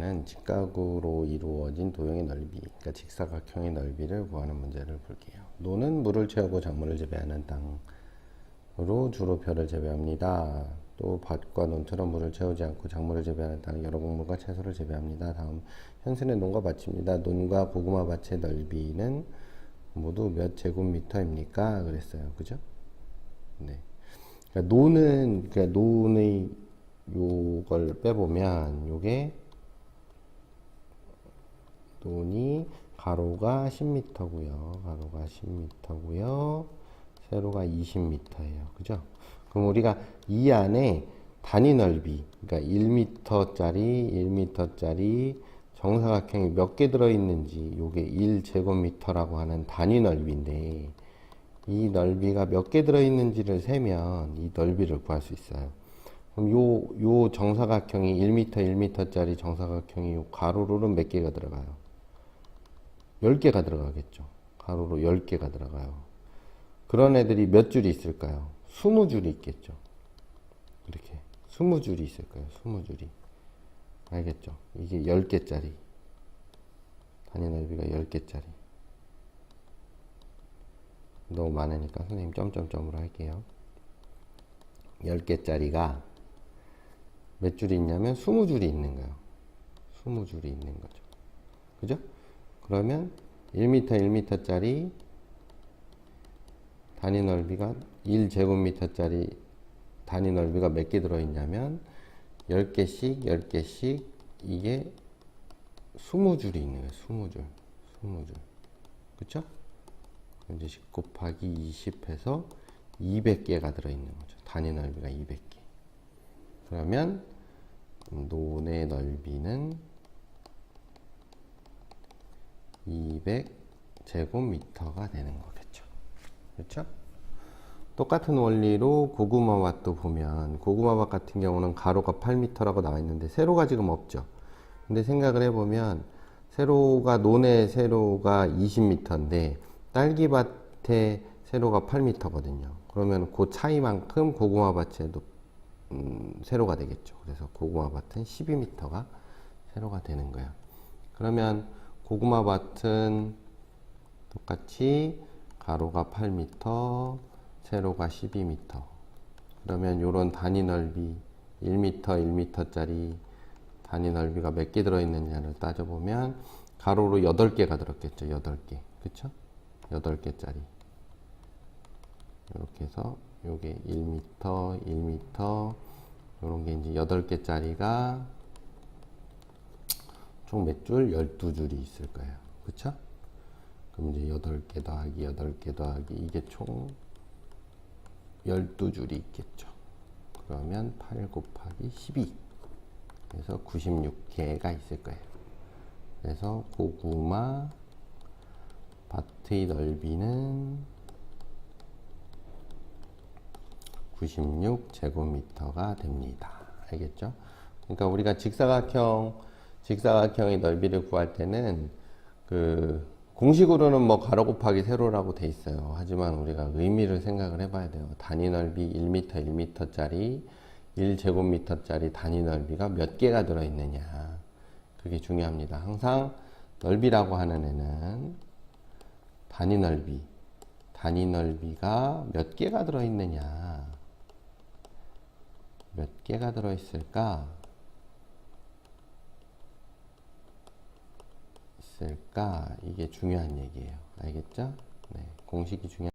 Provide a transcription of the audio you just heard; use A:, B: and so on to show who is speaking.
A: 는 직각으로 이루어진 도형의 넓이, 그러니까 직사각형의 넓이를 구하는 문제를 볼게요. 노는 물을 채우고 작물을 재배하는 땅으로 주로 벼를 재배합니다. 또 밭과 논처럼 물을 채우지 않고 작물을 재배하는 땅 여러 곡물과 채소를 재배합니다. 다음 현실의 논과 밭입니다. 논과 고구마 밭의 넓이는 모두 몇 제곱미터입니까? 그랬어요. 그죠? 네. 그러니까 노는 그러니까 논의 요걸 빼보면 요게 논이 가로가 10m고요. 가로가 10m고요. 세로가 20m예요. 그죠? 그럼 우리가 이 안에 단위 넓이, 그러니까 1m짜리, 1m짜리 정사각형이 몇 개 들어있는지, 요게 1제곱미터라고 하는 단위 넓이인데, 이 넓이가 몇 개 들어있는지를 세면 이 넓이를 구할 수 있어요. 그럼 요, 요 정사각형이 1m, 1m짜리 정사각형이 요 가로로는 몇 개가 들어가요? 10개가 들어가겠죠. 가로로 10개가 들어가요. 그런 애들이 몇 줄이 있을까요? 20줄이 있겠죠. 이렇게 20줄이 있을 거예요. 20줄이. 알겠죠? 이게 10개짜리. 단위 넓이가 10개짜리. 너무 많으니까 선생님 점점점으로 할게요. 10개짜리가 몇 줄이 있냐면 20줄이 있는 거예요. 20줄이 있는 거죠. 그죠? 그러면 1m, 1m짜리 단위 넓이가 1제곱미터짜리 단위 넓이가 몇 개 들어있냐면 10개씩 10개씩 이게 20줄이 있는 거예요. 20줄. 20줄. 그쵸? 이제 10 곱하기 20 해서 200개가 들어있는 거죠. 단위 넓이가 200개. 그러면 논의 넓이는 200제곱미터가 되는 거겠죠. 그렇죠? 똑같은 원리로 고구마밭도 보면 고구마밭 같은 경우는 가로가 8m라고 나와 있는데 세로가 지금 없죠. 근데 생각을 해보면 세로가 논의 세로가 20m인데 딸기밭의 세로가 8m거든요. 그러면 그 차이만큼 고구마밭에도 음, 세로가 되겠죠. 그래서 고구마밭은 12m가 세로가 되는 거예요. 그러면 고구마 밭은 똑같이 가로가 8m, 세로가 12m. 그러면 요런 단위 넓이 1m, 1m짜리 단위 넓이가 몇 개 들어있느냐를 따져보면 가로로 8개가 들었겠죠. 8개. 그쵸? 8개짜리. 이렇게 해서 요게 1m, 1m 요런 게 이제 8개짜리가 총 몇 줄? 12줄이 있을 거예요. 그쵸? 그럼 이제 8개 더하기 8개 더하기 이게 총 12줄이 있겠죠. 그러면 8 곱하기 12 그래서 96개가 있을 거예요. 그래서 고구마 밭의 넓이는 96제곱미터가 됩니다. 알겠죠? 그러니까 우리가 직사각형, 직사각형의 넓이를 구할 때는 그 공식으로는 뭐 가로 곱하기 세로라고 돼 있어요. 하지만 우리가 의미를 생각을 해봐야 돼요. 단위 넓이 1m, 1m짜리 1제곱미터짜리 단위 넓이가 몇 개가 들어있느냐. 그게 중요합니다. 항상 넓이라고 하는 애는 단위 넓이, 단위 넓이가 몇 개가 들어있느냐. 몇 개가 들어있을까? 있을까? 이게 중요한 얘기예요. 알겠죠? 네, 공식이 중요한